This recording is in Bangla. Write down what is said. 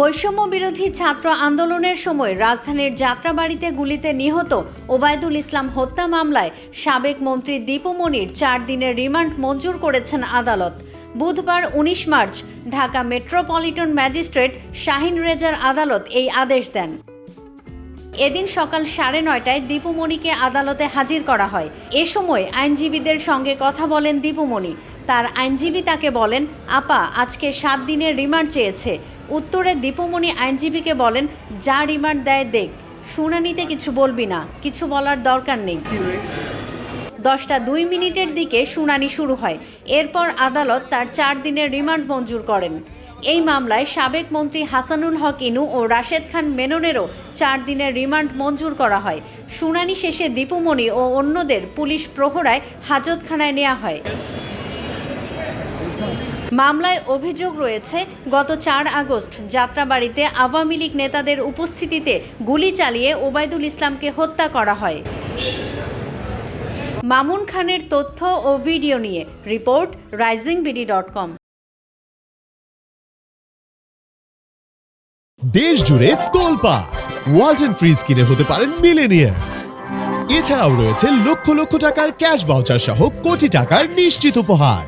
বৈষম্য বিরোধী ছাত্র আন্দোলনের সময় রাজধানীর যাত্রাবাড়িতে গুলিতে নিহত ওবায়দুল ইসলাম হত্যা মামলায় সাবেক মন্ত্রী দীপু মনির চার দিনের রিমান্ড মঞ্জুর করেছেন আদালত। বুধবার উনিশ March Dhaka metropolitan magistrate Shahin রেজার আদালত এই আদেশ দেন। এদিন সকাল সাড়ে নয়টায় দীপুমণিকে আদালতে হাজির করা হয়। এ সময় আইনজীবীদের সঙ্গে কথা বলেন দীপুমণি তার আইনজীবী তাকে বলেন আপা আজকে সাত দিনের রিমান্ড চেয়েছে। উত্তরে দীপুমণি আইনজীবীকে বলেন যা রিমান্ড দেয় দেখ শুনানিতে কিছু বলবি না কিছু বলার দরকার নেই। দশটা দুই মিনিটের দিকে শুনানি শুরু হয়। এরপর আদালত তার চার দিনের রিমান্ড মঞ্জুর করেন। এই মামলায় সাবেক মন্ত্রী হাসানুল হক ইনু ও রাশেদ খান মেননেরও চার দিনের রিমান্ড মঞ্জুর করা হয়। শুনানি শেষে দীপুমণি ও অন্যদের পুলিশ প্রহরায় হাজতখানায় নেওয়া হয়। মামলায় অভিযোগ রয়েছে, গত চার আগস্ট যাত্রাবাড়িতে আওয়ামী লীগ নেতাদের উপস্থিতিতে গুলি চালিয়ে ওবায়দুল ইসলামকে হত্যা করা হয়। মামুন খানের তথ্য ও ভিডিও নিয়ে report rising BD dot com. দেশ জুড়ে তোলপা, ওয়ালটন ফ্রিজ কিনে হতে পারেন মিলেনিয়ার এছাড়াও রয়েছে লক্ষ লক্ষ টাকার ক্যাশ বাউচার সহ কোটি টাকার নিশ্চিত উপহার।